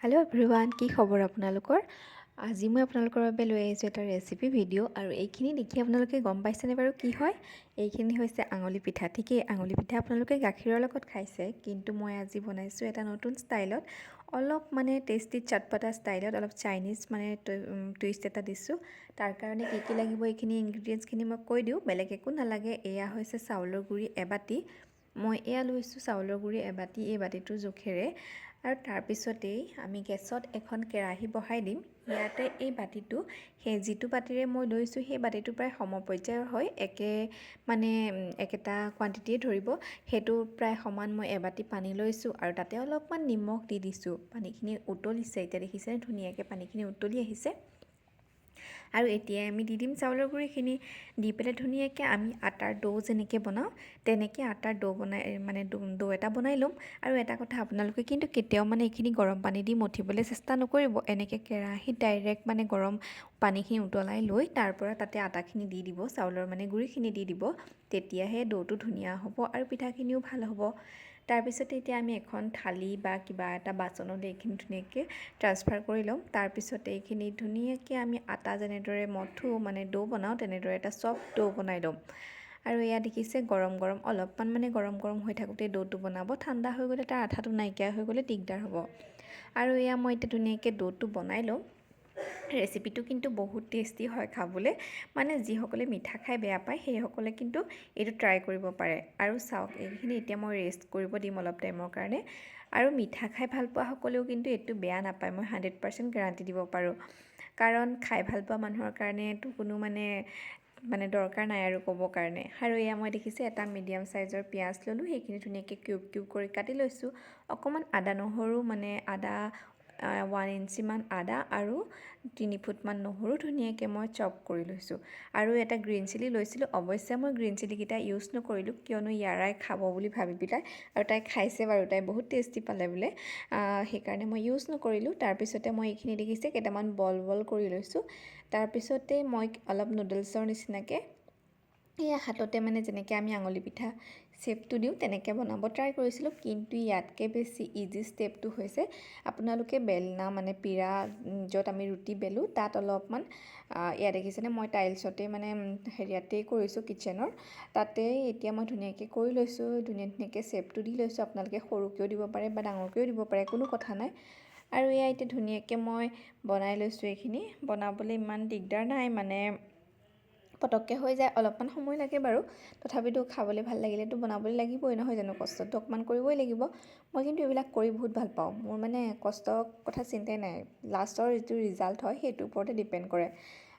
Hello everyone কি খবৰ আপোনালোকৰ? আজি মই আপোনালোকৰ বাবে লৈ আহিছোঁ এটা ৰেচিপি ভিডিঅ' আৰু এইখিনি দেখি আপোনালোকে গম পাইছেনে বাৰু কি হয়? এইখিনি হৈছে আঙুলি পিঠা ঠিকেই। আঙুলি পিঠা আপোনালোকে গাখীৰৰ লগত খাইছে কিন্তু মই আজি বনাইছোঁ এটা নতুন ষ্টাইলত অলপ মানে টেষ্টি চটপটা ষ্টাইলত অলপ চাইনিজ মানে টুইষ্ট এটা দিছোঁ। তাৰ কাৰণে কি কি লাগিব এইখিনি ইনগ্ৰিডিয়েণ্টছখিনি মই কৈ দিওঁ। বেলেগ একো নালাগে এয়া হৈছে চাউলৰ গুড়ি এবাটি মই এয়া লৈছোঁ চাউলৰ গুড়ি এবাটি এই বাতিটোৰ জোখেৰে। আৰু তাৰপিছতেই আমি গেছত এখন কেৰাহী বহাই দিম। ইয়াতে এই বাতিটো সেই যিটো বাতিৰে মই লৈছোঁ সেই বাতিটো প্ৰায় সমপৰ্যায়ৰ হয়। একে মানে একেটা কোৱাণ্টিটিয়ে ধৰিব। সেইটো প্ৰায় সমান মই এবাতি পানী লৈছোঁ আৰু তাতে অলপমান নিমখ দি দিছোঁ। পানীখিনি উতলিছে এতিয়া দেখিছেনে? ধুনীয়াকৈ পানীখিনি উতলি আহিছে। আৰু এতিয়া আমি দি দিম চাউলৰ গুড়িখিনি দি পেলাই ধুনীয়াকৈ আমি আটাৰ দৌ যেনেকৈ বনাওঁ তেনেকৈ আটাৰ দৌ বনাই মানে দৌ এটা বনাই ল'ম। আৰু এটা কথা আপোনালোকে কিন্তু কেতিয়াও মানে এইখিনি গৰম পানী দি মঠিবলৈ চেষ্টা নকৰিব। এনেকৈ কেৰাহীত ডাইৰেক্ট মানে গৰম পানীখিনি উতলাই লৈ তাৰ পৰা তাতে আটাখিনি দি দিব চাউলৰ মানে গুড়িখিনি দি দিব। তেতিয়াহে দৌটো ধুনীয়া হ'ব আৰু পিঠাখিনিও ভাল হ'ব। তাৰপিছতে এতিয়া আমি এখন থালি বা কিবা এটা বাচনলৈ এইখিনি ধুনীয়াকৈ ট্ৰান্সফাৰ কৰি ল'ম। তাৰপিছতে এইখিনি ধুনীয়াকৈ আমি আটা যেনেদৰে মঠো মানে দৌ বনাওঁ তেনেদৰে এটা চফ্ট দৌ বনাই ল'ম। আৰু এয়া দেখিছে গৰম গৰম অলপমান মানে গৰম গৰম হৈ থাকোঁতে দৌটো বনাব। ঠাণ্ডা হৈ গ'লে তাৰ আঠাটো নাইকিয়া হৈ গ'লে দিগদাৰ হ'ব। আৰু এয়া মই এতিয়া ধুনীয়াকৈ দৌটো বনাই ল'ম। ৰেচিপিটো কিন্তু বহুত টেষ্টি হয় খাবলৈ। মানে যিসকলে মিঠা খাই বেয়া পায় সেইসকলে কিন্তু এইটো ট্ৰাই কৰিব পাৰে। আৰু চাওক এইখিনি এতিয়া মই ৰেষ্ট কৰিব দিম অলপ টাইমৰ কাৰণে। আৰু মিঠা খাই ভাল পোৱাসকলেও কিন্তু এইটো বেয়া নাপায় মই হাণ্ড্ৰেড পাৰ্চেণ্ট গেৰাণ্টি দিব পাৰোঁ। কাৰণ খাই ভাল পোৱা মানুহৰ কাৰণে এইটো কোনো মানে মানে দৰকাৰ নাই আৰু ক'বৰ কাৰণে। আৰু এয়া মই দেখিছোঁ এটা মিডিয়াম চাইজৰ পিঁয়াজ ল'লোঁ সেইখিনি ধুনীয়াকৈ কিউব কিউব কৰি কাটি লৈছোঁ। অকণমান আদা নহৰু মানে আদা ওৱান ইঞ্চিমান আদা আৰু তিনি ফুটমান নহৰু ধুনীয়াকৈ মই চপ কৰি লৈছোঁ। আৰু এটা গ্ৰীণ চিলি লৈছিলোঁ। অৱশ্যে মই গ্ৰীণ চিলিকেইটা ইউজ নকৰিলোঁ, কিয়নো ইয়াৰাই খাব বুলি ভাবি পেলাই আৰু তাই খাইছে বাৰু, তাই বহুত টেষ্টি পালে বোলে। সেইকাৰণে মই ইউজ নকৰিলোঁ। তাৰপিছতে মই এইখিনি দেখিছে, কেইটামান বল বল কৰি লৈছোঁ। তাৰপিছতে মই অলপ নুডলছৰ নিচিনাকৈ এয়া হাততে মানে যেনেকৈ আমি আঙুলি পিঠা শ্বেপটো দিওঁ তেনেকৈ বনাব ট্ৰাই কৰিছিলোঁ। কিন্তু ইয়াতকৈ বেছি ইজি ষ্টেপটো হৈছে আপোনালোকে বেলনা মানে পিৰা য'ত আমি ৰুটি বেলোঁ তাত অলপমান ইয়াত দেখিছেনে? মই টাইলছতে মানে হেৰিয়াতেই কৰিছোঁ কিটচেনৰ তাতেই এতিয়া মই ধুনীয়াকৈ কৰি লৈছোঁ ধুনীয়া ধুনীয়াকৈ শ্বেপটো দি লৈছোঁ। আপোনালোকে সৰুকৈও দিব পাৰে বা ডাঙৰকৈও দিব পাৰে কোনো কথা নাই। আৰু এয়া এতিয়া ধুনীয়াকৈ মই বনাই লৈছোঁ এইখিনি। বনাবলৈ ইমান দিগদাৰ নাই মানে পটককৈ হৈ যায় অলপমান সময় লাগে বাৰু। তথাপিতো খাবলৈ ভাল লাগিলেতো বনাবলৈ লাগিবই নহয় জানো? কষ্টটো অকণমান কৰিবই লাগিব। মই কিন্তু এইবিলাক কৰি বহুত ভাল পাওঁ। মোৰ মানে কষ্টৰ কথা চিন্তাই নাই। লাষ্টৰ যিটো ৰিজাল্ট হয় সেইটোৰ ওপৰতে ডিপেণ্ড কৰে।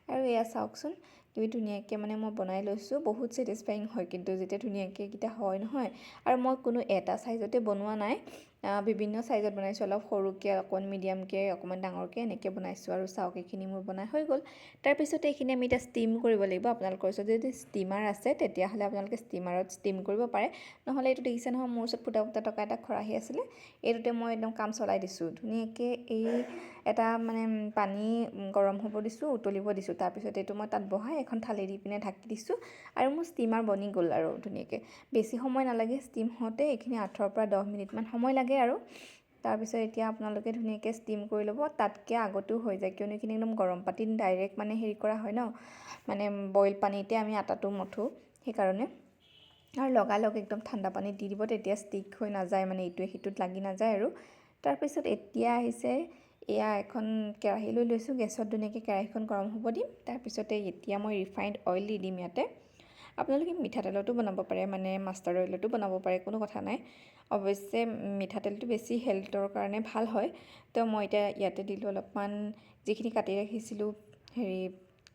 আৰু এয়া চাওকচোন তুমি ধুনীয়াকৈ মানে মই বনাই লৈছোঁ। বহুত ছেটিছফাইং হয় কিন্তু যেতিয়া ধুনীয়াকৈ এইকেইটা হয় নহয়। আৰু মই কোনো এটা চাইজতে বনোৱা নাই। বিভিন্ন চাইজত বনাইছোঁ অলপ সৰুকৈ অকণমান মিডিয়ামকৈ অকণমান ডাঙৰকৈ এনেকৈ বনাইছোঁ আৰু চাওক এইখিনি মোৰ বনাই হৈ গ'ল। তাৰপিছতে এইখিনি আমি এতিয়া ষ্টিম কৰিব লাগিব আপোনালোকৰ ওচৰত যদি ষ্টিমাৰ আছে তেতিয়াহ'লে আপোনালোকে ষ্টিমাৰত ষ্টিম কৰিব পাৰে। নহ'লে এইটো দেখিছে নহয় মোৰ ওচৰত ফুটা ফুটা টকা এটা খৰাহী আছিলে এইটোতে মই একদম কাম চলাই দিছোঁ। ধুনীয়াকৈ এই এটা মানে পানী গৰম হ'ব দিছোঁ উতলিব দিছোঁ। তাৰপিছত এইটো মই তাত বহাই এখন থালি দি পিনে ঢাকি দিছোঁ আৰু মোৰ ষ্টিমাৰ বনি গ'ল আৰু ধুনীয়াকৈ। বেছি সময় নালাগে ষ্টিম হওঁতে এইখিনি আঠৰ পৰা দহ মিনিটমান সময় লাগে। আৰু। তাৰপিছত এতিয়া আপোনালোকে ধুনীয়াকৈ ষ্টিম কৰি ল'ব তাতকৈ আগতেও হৈ যায়। কিয়নো এইখিনি একদম গৰম পানীত ডাইৰেক্ট মানে হেৰি কৰা হয় ন? মানে বইল পানীতে আমি আটাটো মঠোঁ সেইকাৰণে। আৰু লগালগ একদম ঠাণ্ডা পানীত দি দিব তেতিয়া ষ্টিক হৈ নাযায় মানে ইটোৱে সিটোত লাগি নাযায় আৰু। তাৰপিছত এতিয়া আহিছে এয়া এখন কেৰাহী লৈ লৈছোঁ গেছত ধুনীয়াকৈ কেৰাহীখন গৰম হ'ব দিম। তাৰপিছতে এতিয়া মই ৰিফাইণ্ড অইল দি দিম ইয়াতে। আপোনালোকে মিঠাতেলতো বনাব পাৰে মানে মাষ্টাৰ্ড অইলতো বনাব পাৰে কোনো কথা নাই। অৱশ্যে মিঠাতেলটো বেছি হেল্থৰ কাৰণে ভাল হয়। তো মই এতিয়া ইয়াতে দিলোঁ অলপমান যিখিনি কাটি ৰাখিছিলোঁ হেৰি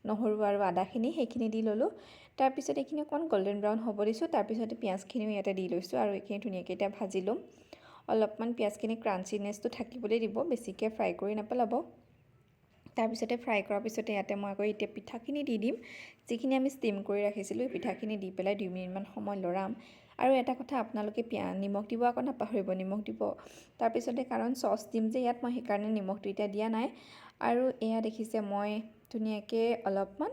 নহৰু আৰু আদাখিনি সেইখিনি দি ল'লোঁ। তাৰপিছত এইখিনি অকণমান গল্ডেন ব্ৰাউন হ'ব দিছোঁ তাৰপিছতে পিঁয়াজখিনিও ইয়াতে দি লৈছোঁ আৰু এইখিনি ধুনীয়াকৈ এতিয়া ভাজি ল'ম। অলপমান পিঁয়াজখিনি ক্ৰাঞ্চিনেছটো থাকিবলৈ দিব বেছিকৈ ফ্ৰাই কৰি নেপেলাব। তাৰপিছতে ফ্ৰাই কৰাৰ পিছতে ইয়াতে মই আকৌ এতিয়া পিঠাখিনি দি দিম। যিখিনি আমি ষ্টিম কৰি ৰাখিছিলোঁ এই পিঠাখিনি দি পেলাই দুই মিনিটমান সময় লৰাম। আৰু এটা কথা আপোনালোকে পিয়া নিমখ দিব আকৌ নাপাহৰিব নিমখ দিব। তাৰপিছতে কাৰণ চচ দিম যে ইয়াত মই সেইকাৰণে নিমখটো এতিয়া দিয়া নাই। আৰু এয়া দেখিছে মই ধুনীয়াকৈ অলপমান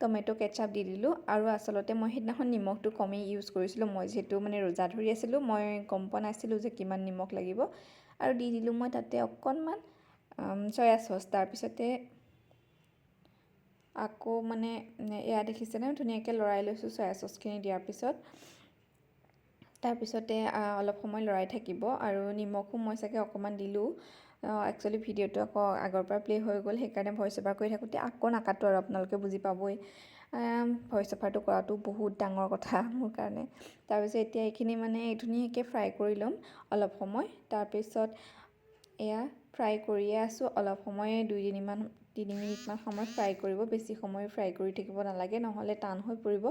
টমেট' কেটচাপ দি দিলোঁ। আৰু আচলতে মই সেইদিনাখন নিমখটো কমেই ইউজ কৰিছিলোঁ। মই যিহেতু মানে ৰোজা ধৰি আছিলোঁ মই গম পোৱা নাছিলোঁ যে কিমান নিমখ লাগিব। আৰু দি দিলোঁ মই তাতে অকণমান চয়া চচ তাৰপিছতে আকৌ মানে এয়া দেখিছেনে? ধুনীয়াকৈ লৰাই লৈছোঁ চয়া চচখিনি দিয়াৰ পিছত। তাৰপিছতে অলপ সময় লৰাই থাকিব আৰু নিমখো মই চাগে অকণমান দিলোঁ। একচুৱেলি ভিডিঅ'টো আকৌ আগৰ পৰা প্লে' হৈ গ'ল সেইকাৰণে ভইচ অভাৰ কৰি থাকোঁতে আকৌ নাকাটো আৰু আপোনালোকে বুজি পাবই। ভইচ অভাৰটো কৰাটো বহুত ডাঙৰ কথা মোৰ কাৰণে। তাৰপিছত এতিয়া এইখিনি মানে ধুনীয়াকৈ ফ্ৰাই কৰি ল'ম অলপ সময়। তাৰপিছত এয়া ফ্ৰাই কৰিয়ে আছোঁ। অলপ সময় দুই তিনিমান তিনি মিনিটমান সময় ফ্ৰাই কৰিব। বেছি সময় ফ্ৰাই কৰি থাকিব নালাগে নহ'লে টান হৈ পৰিব।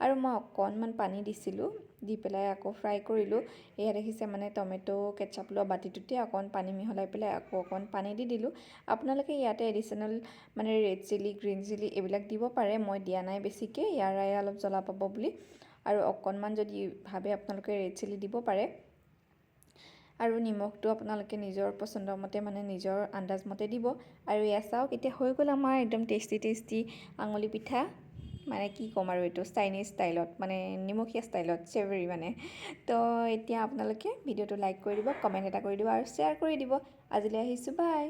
আৰু মই অকণমান পানী দিছিলোঁ দি পেলাই আকৌ ফ্ৰাই কৰিলোঁ। এয়া দেখিছে মানে টমেট' কেটচাপ লোৱা বাতিটোতে অকণ পানী মিহলাই পেলাই আকৌ অকণ পানী দি দিলোঁ। আপোনালোকে ইয়াতে এডিশ্যনেল মানে ৰেড চিলি গ্ৰীণ চিলি এইবিলাক দিব পাৰে। মই দিয়া নাই বেছিকৈ ইয়াৰে অলপ জ্বলা পাব বুলি। আৰু অকণমান যদি ভাবে আপোনালোকে ৰেড চিলি দিব পাৰে। আৰু নিমখটো আপোনালোকে নিজৰ পচন্দৰ মতে মানে নিজৰ আন্দাজ মতে দিব। আৰু এয়া চাওক এতিয়া হৈ গ'ল আমাৰ একদম টেষ্টি টেষ্টি আঙুলি পিঠা। মানে কি ক'ম আৰু এইটো চাইনিজ ষ্টাইলত মানে নিমখীয়া ষ্টাইলত চেভেৰি মানে। তো এতিয়া আপোনালোকে ভিডিঅ'টো লাইক কৰি দিব কমেণ্ট এটা কৰি দিব আৰু শ্বেয়াৰ কৰি দিব। আজিলৈ আহিছোঁ বাই